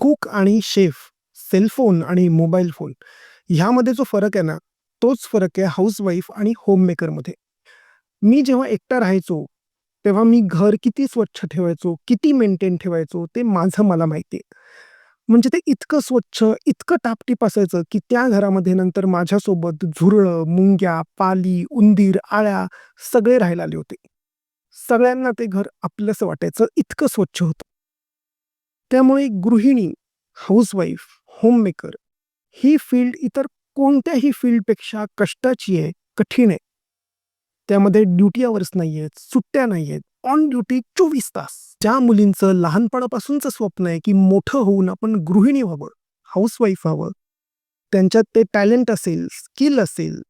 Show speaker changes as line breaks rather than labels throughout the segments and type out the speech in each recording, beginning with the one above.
Cook आणि chef cellphone आणि mobile phone ह्यामध्ये जो फरक आहे ना तोच फरक आहे हाऊसवाईफ आणि होममेकरमध्ये. मी जेव्हा एकटा राहायचो तेव्हा मी घर किती स्वच्छ ठेवायचो किती मेंटेन ठेवायचो ते माझं मला माहिती आहे. म्हणजे ते इतकं स्वच्छ इतकं टापटीप असायचं की त्या घरामध्ये नंतर माझ्यासोबत झुरळं मुंग्या पाली उंदीर आळ्या सगळे राहायला आले होते. सगळ्यांना ते घर आपलंसं वाटायचं इतकं स्वच्छ होतं. त्यामुळे गृहिणी हाऊसवाईफ होममेकर ही फील्ड इतर कोणत्याही फील्डपेक्षा कष्टाची आहे कठीण आहे. त्यामध्ये ड्युटी आवर्स नाही आहेत सुट्ट्या नाही आहेत ऑन ड्युटी चोवीस तास. ज्या मुलींचं लहानपणापासूनचं स्वप्न आहे की मोठं होऊन आपण गृहिणी व्हावं हाऊसवाईफ व्हावं त्यांच्यात ते टॅलेंट असेल स्किल असेल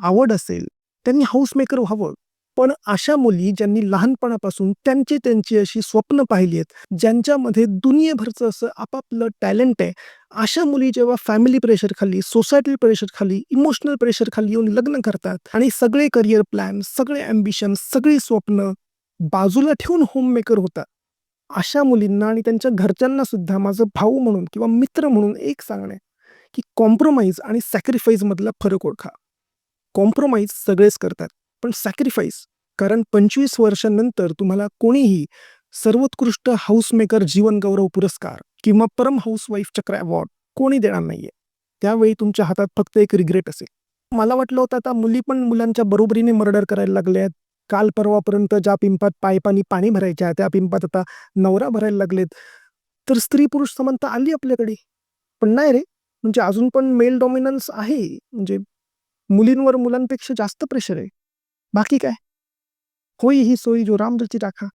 आवड असेल त्यांनी हाऊसमेकर व्हावं. पण अशा मुली ज्यांनी लहानपणापासून त्यांची त्यांची अशी स्वप्न पाहिली आहेत ज्यांच्यामध्ये दुनियेभरचं असं आपापलं टॅलेंट आहे अशा मुली जेव्हा फॅमिली प्रेशर खाली सोसायटी प्रेशर खाली इमोशनल प्रेशर खाली येऊन लग्न करतात आणि सगळे करिअर प्लॅन सगळे अँबिशन सगळी स्वप्न बाजूला ठेवून होममेकर होतात. अशा मुलींना आणि त्यांच्या घरच्यांना सुद्धा माझं भाऊ म्हणून किंवा मित्र म्हणून एक सांगणे की कॉम्प्रोमाइज आणि सॅक्रिफाईजमधला फरक ओळखा. कॉम्प्रोमाइज सगळेच करतात पण सॅक्रिफाईस कारण पंचवीस वर्षांनंतर तुम्हाला कोणीही सर्वोत्कृष्ट हाऊसमेकर जीवन गौरव पुरस्कार किंवा परम हाऊसवाईफ चक्र अवॉर्ड कोणी देणार नाहीये. त्यावेळी तुमच्या हातात फक्त एक रिग्रेट असेल. मला वाटलं होतं आता मुली पण मुलांच्या बरोबरीने मर्डर करायला लागल्या आहेत. काल परवापर्यंत ज्या पिंपात पायपानी पाणी भरायच्या त्या पिंपात आता नवरा भरायला लागलेत. तर स्त्री पुरुष समानता आली आपल्याकडे? पण नाही रे. म्हणजे अजून पण मेल डॉमिनन्स आहे. म्हणजे मुलींवर मुलांपेक्षा जास्त प्रेशर आहे. बाकी काय? होई ही सोई जो राम रची राखा।